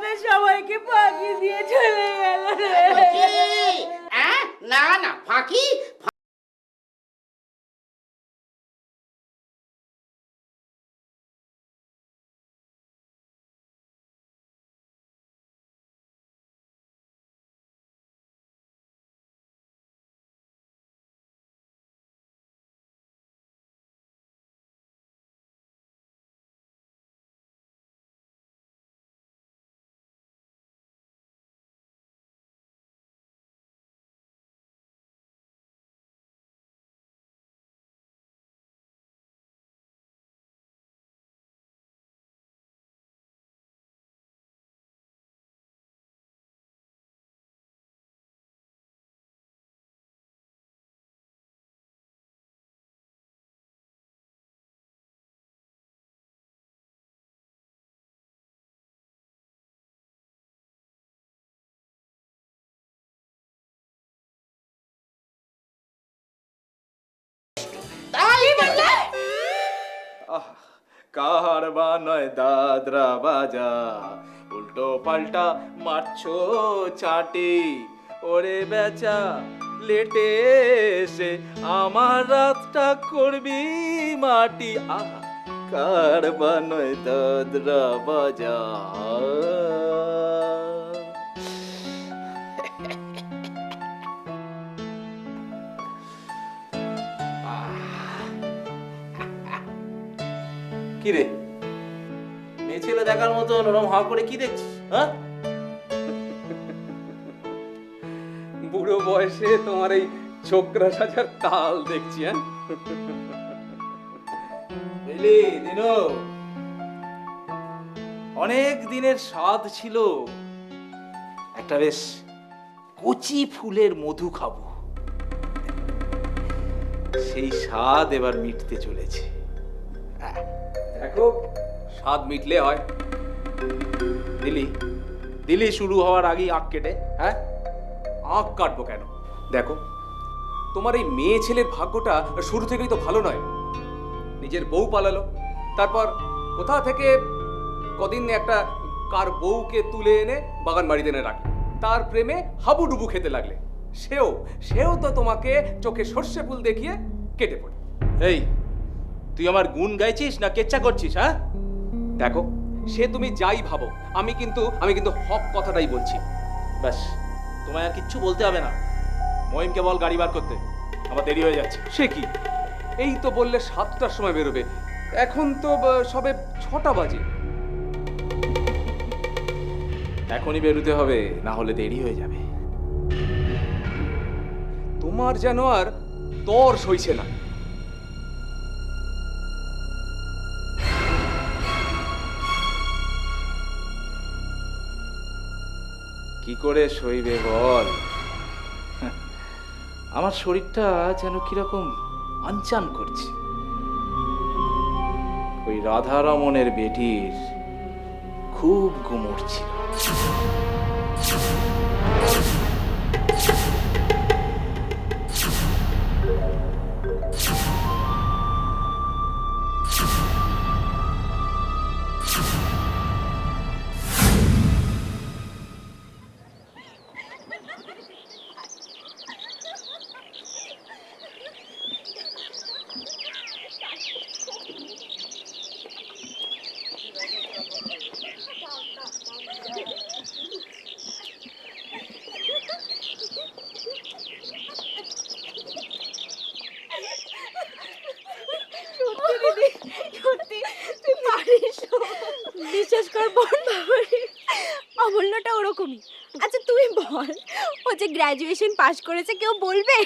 আমাদের সবাইকে ফাঁকি দিয়ে চলে গেল হ্যাঁ? না না ফাঁকি? বলে কাহারবা নয় দাদরা বাজা? উল্টো পাল্টা মারছো চাটি। ওরে বেচা, লেটে এসে আমার রাতটা করবি মাটি। আহা কারবা নয় দাদরা বাজা? কি রে? মেয়ে ছেলে দেখার মতো নরম হা করে কি দেখছিস হ্যাঁ? বুড়ো বয়সে তোমার এই ছোকরা সাজার তাল দেখছি হ্যাঁ? বুঝলি দিনু। অনেক দিনের স্বাদ ছিল। একটা বেশ কচি ফুলের মধু খাব। সেই স্বাদ এবার মিটতে চলেছে। দেখো স্বাদ মিটলে হয়। দিলি দিলি শুরু হওয়ার আগেই আঁক কেটে হ্যাঁ? আঁক কাটবো কেন? দেখো, তোমার এই মেয়ে ছেলের ভাগ্যটা শুরু থেকেই তো ভালো নয়। নিজের বউ পালালো, তারপর কোথা থেকে কদিন একটা কার বউকে তুলে এনে বাগান বাড়িতে এনে রাখলে? তার প্রেমে হাবুডুবু খেতে লাগলে। সেও সেও তো তোমাকে চোখে সর্ষে ফুল দেখিয়ে কেটে পড়ে। এই তুই আমার গুণ গাইছিস না কেচ্চা করছিস হ্যাঁ? দেখো, সে তুমি যাই ভাবো, আমি কিন্তু আমি কিন্তু হক কথাটাই বলছি। ব্যাস, তোমায় আর কিচ্ছু বলতে হবে না। মহিমকে বল গাড়ি বার করতে। আমার দেরি হয়ে যাচ্ছে। সে কি? এই তো বললে সাতটার সময় বেরোবে। এখন তো সবে ছটা বাজে। এখনই বেরোতে হবে, না হলে দেরি হয়ে যাবে। তোমার যেন আর তর সইছে না। কি করে সইবে বল? আমার শরীরটা যেন কীরকম আনচান করছে। ওই রাধারমণের বেটির খুব গুমর ছিল। গ্র্যাজুয়েশন পাশ করেছে কেউ বলবে?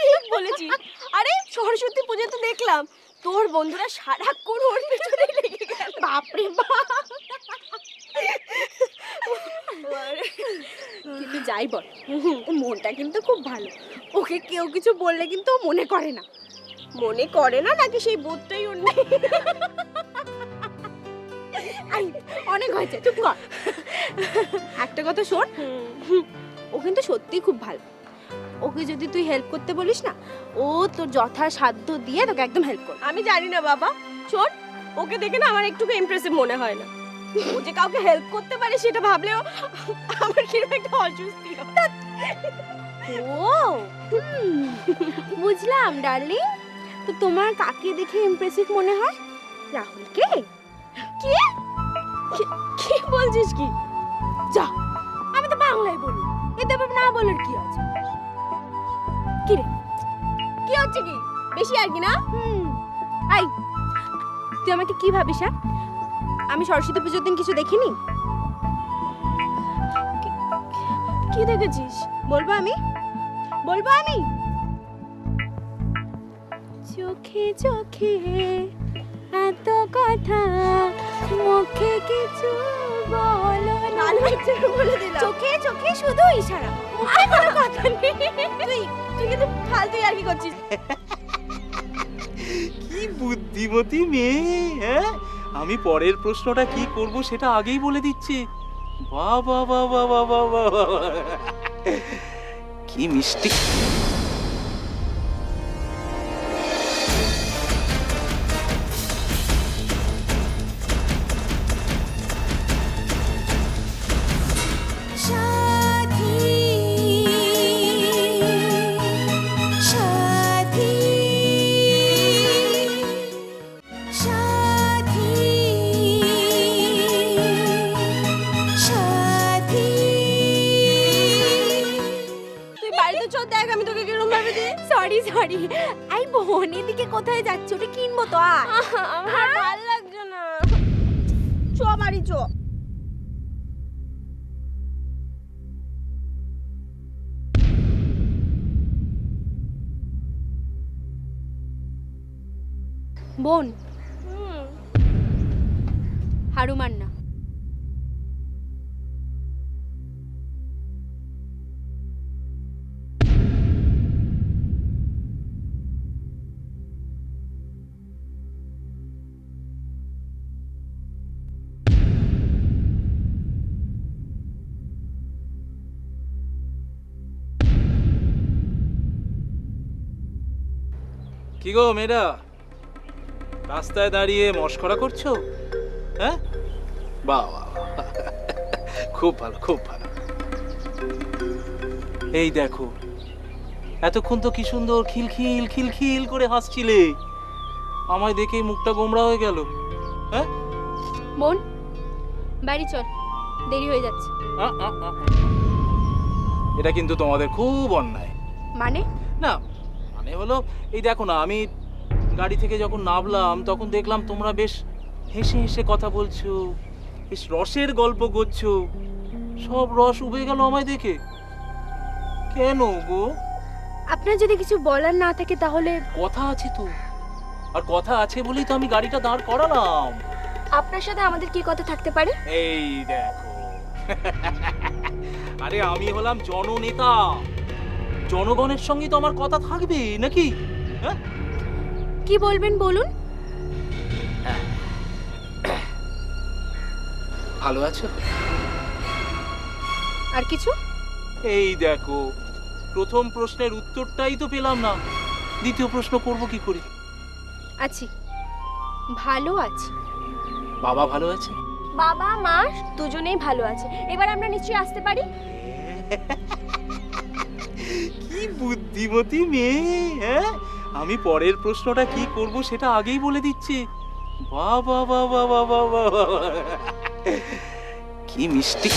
ঠিক বলেছিস আরে সরস্বতী পুজো তো দেখলাম। তোর বন্ধুরা সারাক্ষণ ওর পেছনে লেগে গেল। বাপরে বাপ। যাই বল ও মনটা কিন্তু খুব ভালো। ওকে কেউ কিছু বললে কিন্তু ও মনে করে না। মনে করে না নাকি সেই বোধটাই ওর নেই? অনেক হয়েছে চুপ কর। একটা কথা শোন ও কিন্তু সত্যিই খুব ভালো। ওকে যদি তুই হেল্প করতে বলিস না ও তোর যথাসাধ্য দিয়ে তোকে একদম হেল্প করবে। আমি জানি না বাবা। শোন ওকে দেখে না আমার একটুকু ইমপ্রেসিভ মনে হয় না। ও যে কাউকে হেল্প করতে পারে সেটা ভাবলেও আমার কীরকম একটা অস্বস্তি ও বুঝলাম ডার্লিং। তো তোমার কাকে দেখে ইমপ্রেসিভ মনে হয়? রাহুলকে? কি? কি- কি বলছিস কি? যা আমি তো বাংলায় বলি। এতে আবার না বলার কি আছে? কি রে কি হচ্ছে কি? বেশি আর কি না? হুম। আই, তুই আমাকে কি ভাবিস হ্যাঁ? আমি সরস্বতী পুজোর দিন কিছু দেখিনি? কি- দেখেছিস? বলব আমি? বলব আমি? চোখে চোখে এত কথা, মুখে কিছু বলে চোখে চোখে শুধু ইশারা। মুখে কোনো কথা নেই। তুই তুই কিন্তু ফালতু আর কি করছিস? কি বুদ্ধিমতী মেয়ে হ্যাঁ? আমি পরের প্রশ্নটা কি করব সেটা আগেই বলে দিচ্ছি। বাবা বাহ বাহ বাহ। কি মিষ্টি। চল দেখ আমি তোকে কিরম ভাবে দিই সরি সরি আই বোন এদিকে কোথায় যাচ্ছ? ওটা কিনবো তো আর আমার ভালো লাগছে না। চ বাড়ি চ। বোন। হারু কি গো মেয়েরা? রাস্তায় দাঁড়িয়ে মস্করা করছ? হ্যাঁ? বাহ। খুব ভালো খুব ভালো। এই দেখো এতক্ষণ তো কি সুন্দর খিলখিল খিলখিল করে হাসছিলে। আমায় দেখেই মুখটা গোমরা হয়ে গেল। হ্যাঁ? বোন বাড়ি চল দেরি হয়ে যাচ্ছে। এটা কিন্তু তোমাদের খুব অন্যায়। মানে? না হলো এই দেখো না আমি গাড়ি থেকে যখন নামলাম তখন দেখলাম তোমরা বেশ হেসে হেসে কথা বলছো বেশ রসের গল্প করছ। সব রস উবে গেল আমায় দেখে। কেন গো? আপনার যদি কিছু বলার না থাকে তাহলে কথা আছে তো। আর কথা আছে বলেই তো আমি গাড়িটা দাঁড় করালাম। আপনার সাথে আমাদের কি কথা থাকতে পারে? এই দেখো। আরে আমি হলাম জননেতা। জনগণের সঙ্গে তো আমার কথা থাকবে নাকি? হ্যাঁ? কি বলবেন বলুন? ভালো আছো? আর কিছু? এই দেখো প্রথম প্রশ্নের উত্তরটাই তো পেলাম না। দ্বিতীয় প্রশ্ন করব কি করে? আছি। ভালো আছি। বাবা ভালো আছে? বাবা মা দুজনেই ভালো আছে। এবার আমরা নিশ্চয়ই আসতে পারি? কি বুদ্ধিমতী মেয়ে হ্যাঁ? আমি পরের প্রশ্নটা কি করব সেটা আগেই বলে দিচ্ছি। বা বাবা বাবা বাবা বাহ। কি মিষ্টি।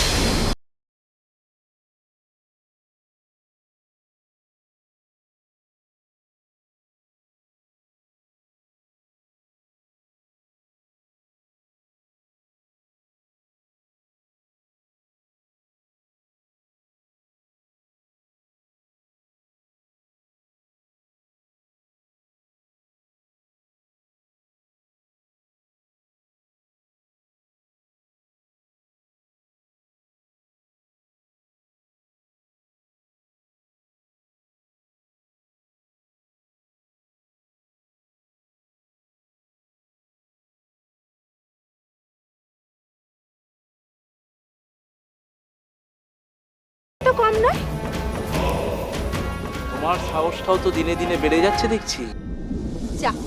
কম নয়। তোমার সাহসটাও তো দিনে দিনে বেড়ে যাচ্ছে দেখছি। যাক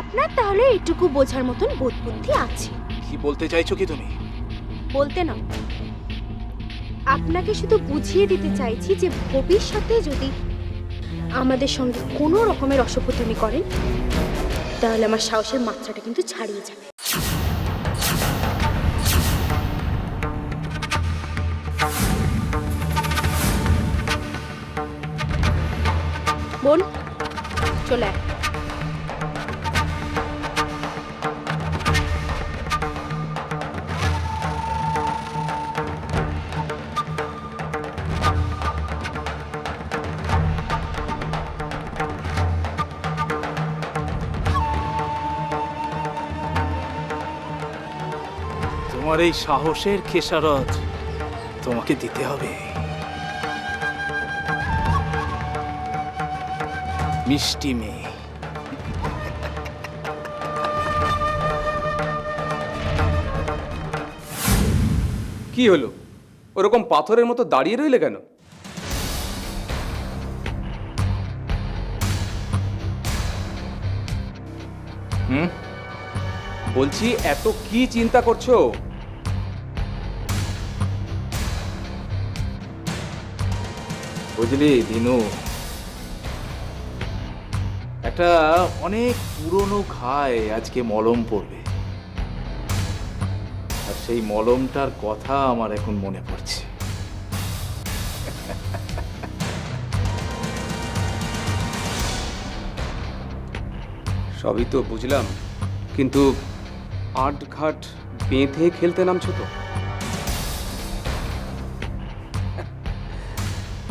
আপনার তাহলে এটুকু বোঝার মতন বোধ বুদ্ধি আছে। কি বলতে চাইছো কি তুমি? বলতে না আপনাকে শুধু বুঝিয়ে দিতে চাইছি যে ভবিষ্যতে যদি আমাদের সঙ্গে কোনো রকমের অসভ্যতামি করেন তাহলে আমার সাহসের মাত্রাটা কিন্তু ছাড়িয়ে যাবে। চলে তোমার এই সাহসের খেসারত তোমাকে দিতে হবে। মিষ্টি মেয়ে। কি হলো? ওরকম পাথরের মতো দাঁড়িয়ে রইলে কেন? হুম? বলছি, এত কি চিন্তা করছ? বুঝলি, দিনু। একটা অনেক পুরনো ঘায়ে আজকে মলম পড়বে। আর সেই মলমটার কথা আমার এখন মনে পড়ছে। সবই তো বুঝলাম, কিন্তু আট ঘাট বেঁধে খেলতে নামছো তো?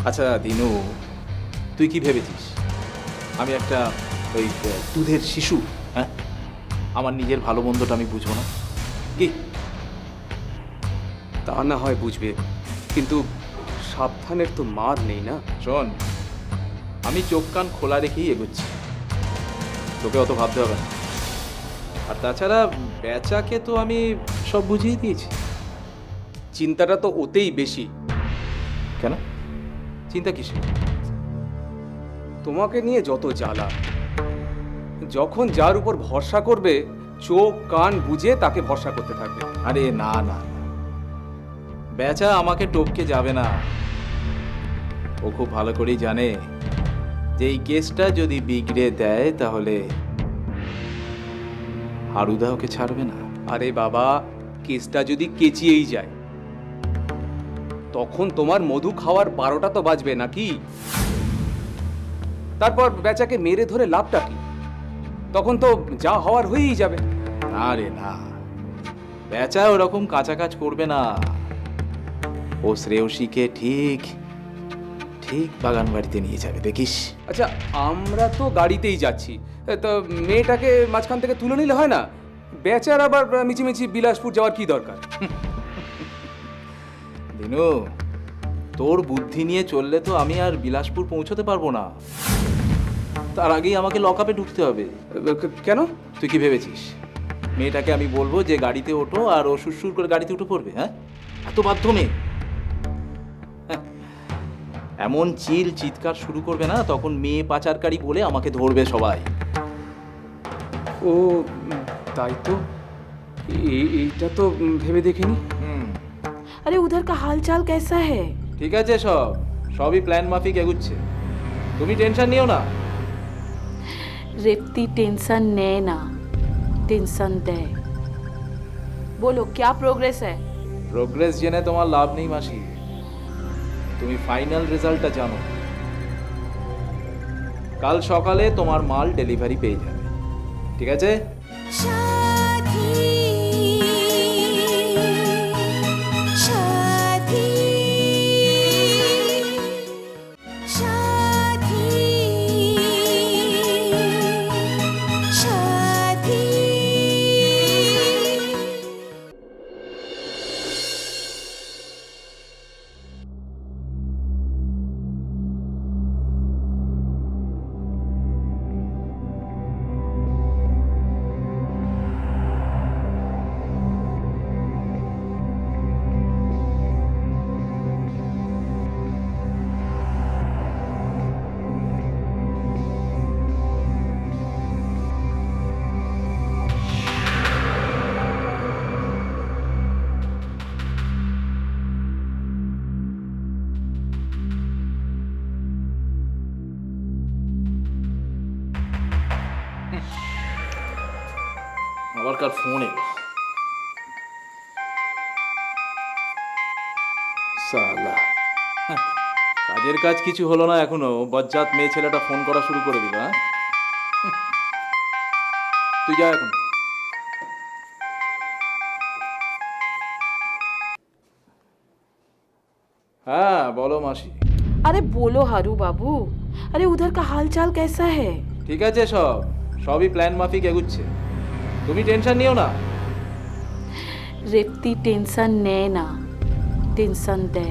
আচ্ছা দিনু, তুই কি ভেবেছিস? আমি একটা ওই দুধের শিশু হ্যাঁ? আমার নিজের ভালো মন্দটা আমি বুঝব না। কি? তা না হয় বুঝবে কিন্তু সাবধানের তো মার নেই না? শোন আমি চোখ কান খোলা রেখেই এগোচ্ছি। তোকে অত ভাবতে হবে না। আর তাছাড়া বেচাকে তো আমি সব বুঝিয়ে দিয়েছি। চিন্তাটা তো ওতেই বেশি। কেন? চিন্তা কিসে তোমাকে নিয়ে যত জ্বালা যখন যার উপর ভরসা করবে চোখ কান বুঝে তাকে ভরসা করতে থাকবে। আরে না না বেচা আমাকে টপকে যাবে না। ও খুব ভালো করেই জানে যে এই কেসটা যদি বিগড়ে দেয় তাহলে হারুদা ওকে ছাড়বে না। আরে বাবা কেসটা যদি কেচিয়েই যায় তখন তোমার মধু খাওয়ার বারোটা তো বাজবে নাকি? তারপর বেচাকে মেরে ধরে লাভটা কি? তখন তো যা হওয়ার হয়েই যাবে। না রে না। বেচা ওরকম কাঁচা কাজ করবে না। ও শ্রেয়সীকে ঠিক ঠিক বাগান বাড়িতে নিয়ে যাবে দেখিস। আচ্ছা আমরা তো গাড়িতেই যাচ্ছি। তো মেয়েটাকে মাঝখান থেকে তুলে নিলে হয় না? বেচার আবার মিছিমিছি বিলাসপুর যাওয়ার কি দরকার? দিনু তোর বুদ্ধি নিয়ে চললে তো আমি আর বিলাসপুর পৌঁছতে পারব না। তার আগেই আমাকে লকআপে ঢুকতে হবে। কেন? তুই কি ভেবেছিস? মেয়েটাকে আমি বলব যে গাড়িতে ওঠো আর ও সুরসুর করে গাড়িতে উঠে পড়বে হ্যাঁ? এত বাধ্য মেয়ে। হ্যাঁ। এমন চিল চিৎকার শুরু করবে না তখন মেয়ে পাচারকারী বলে আমাকে ধরবে সবাই। ও তাই তো? এইটা তো ভেবে দেখিনি। আরে উধার কা হালচাল কেসা হ্যায়? ঠিক আছে সব। সবই প্ল্যান মাফিক এগুচ্ছে। তুমি টেনশন নিও না। সত্যি টেনশন নেয় না টেনশন দেয় বলো ক্যা প্রোগ্রেস হ্যায় প্রোগ্রেস জেনে তোমার লাভ নেই মাসি তুমি ফাইনাল রেজাল্টটা জানো কাল সকালে তোমার মাল ডেলিভারি পেয়ে যাবে ঠিক আছে দরকার ফোনে। সালা। হ্যাঁ, কাজের কাজ কিছু হলো না এখনও। বজ্জাত মেয়ে ছেলেটা ফোন করা শুরু করে দিল হ্যাঁ? তুই যা এখন। হ্যাঁ বলো মাসি। আরে বলো হারু বাবু। আরে উধার কা হালচাল কেসা হ্যাঁ ঠিক আছে সব। সবই প্ল্যান মাফিক এগুচ্ছে। তুমি টেনশন নিও না रेती टेंशन ने ना टेंशन दे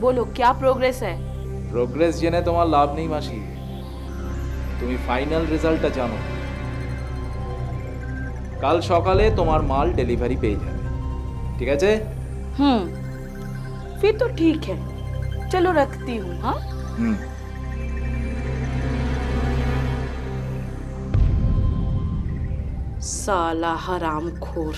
बोलो क्या प्रोग्रेस है প্রোগ্রেস জেনে তোমার লাভ নেই মাসি তুমি ফাইনাল রেজাল্টটা জানো কাল সকালে তোমার মাল ডেলিভারি পেয়ে যাবে ঠিক আছে हम्म फिर तो ठीक है चलो रखती हूँ हाँ হুম साला हराम खोर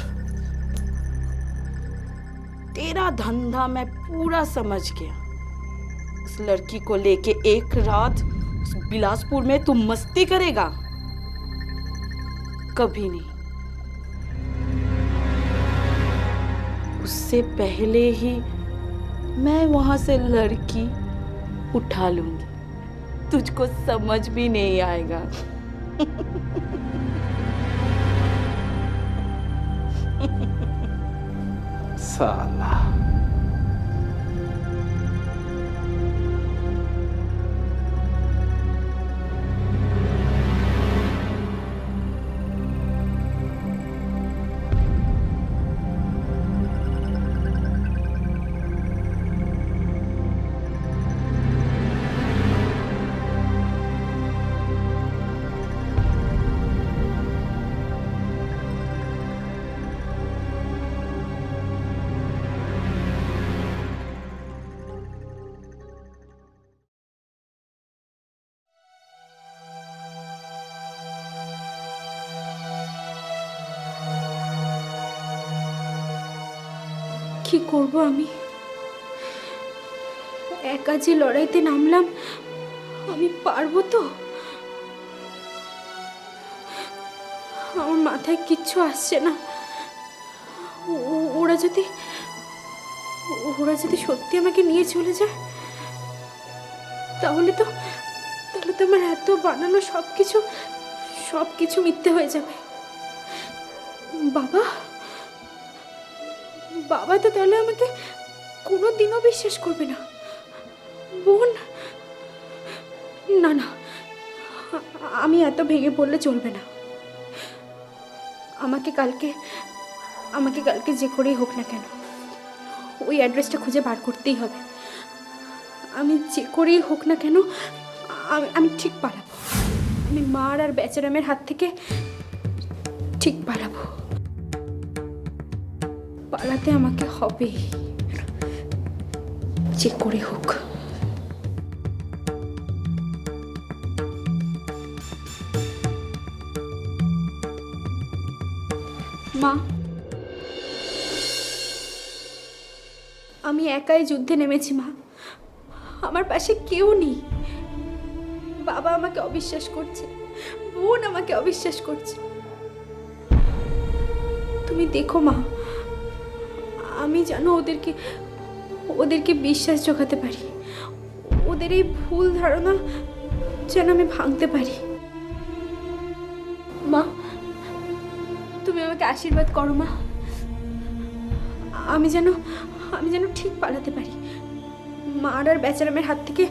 तेरा धंधा मैं पूरा समझ गया। उस लड़की को लेके एक रात बिलासपुर में तू मस्ती करेगा। कभी नहीं। उससे पहले ही मैं वहाँ से लड़की उठा लूँगी। तुझको समझ भी नहीं आएगा। সালা কি করব আমি? একা যে লড়াইতে নামলাম, আমি পারব তো? আমার মাথায় কিচ্ছু আসছে না। ওরা যদি ওরা যদি সত্যি আমাকে নিয়ে চলে যায়, তাহলে তো তাহলে তো আমার এত বানানো সব কিছু সব কিছু মিথ্যে হয়ে যাবে। বাবা? বাবা, তো তাহলে আমাকে কোনো দিনও বিশ্বাস করবে না। বোন, না না, আমি এত ভেঙে পড়লে চলবে না। আমাকে কালকে আমাকে কালকে যে করেই হোক না কেন, ওই অ্যাড্রেসটা খুঁজে বার করতেই হবে। আমি যে করেই হোক না কেন আমি ঠিক পালাবো। আমি মার আর বেচারামের হাত থেকে ঠিক পালাবো। পালাতে আমাকে হবে। যে করে হোক। মা। আমি একাই যুদ্ধে নেমেছি, মা। আমার পাশে কেউ নেই। বাবা আমাকে অবিশ্বাস করছে। বোন আমাকে অবিশ্বাস করছে। তুমি দেখো, মা। আমি জানো ওদেরকে ওদেরকে বিশ্বাস জোগাতে পারি। ওদের এই ভুল ধারণা যেন আমি ভাঙতে পারি। মা, তুমি আমাকে আশীর্বাদ করো, মা। আমি যেন আমি যেন ঠিক পালাতে পারি। মার আর বেচারামের হাত থেকে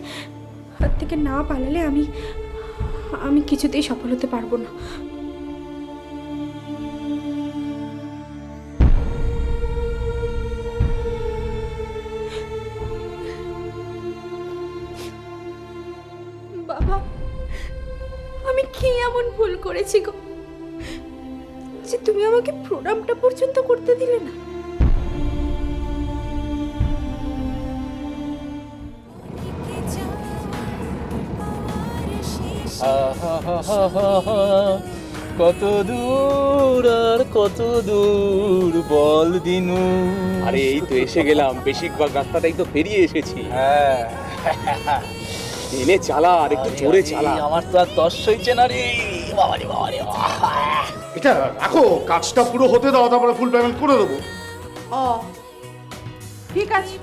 হাত থেকে না পালালে আমি আমি কিছুতেই সফল হতে পারব না। কত দূর আর কত দূর বল দিনু। আরে এই তো এসে গেলাম। বেশিরভাগ রাস্তাটাই তো পেরিয়ে এসেছি। হ্যাঁ। এনে চালা আর একটু জোরে চালা। আমার তো আর তস হইছে না রে। বাবারে বাবারে বাবা এটা রাখো কাজটা পুরো হতে দাও তারপরে ফুল পেমেন্ট করে দেবো। ও ঠিক আছে।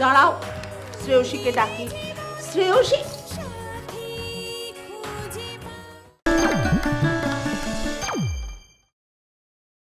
দাঁড়াও শ্রেয়সীকে ডাকি। শ্রেয়সী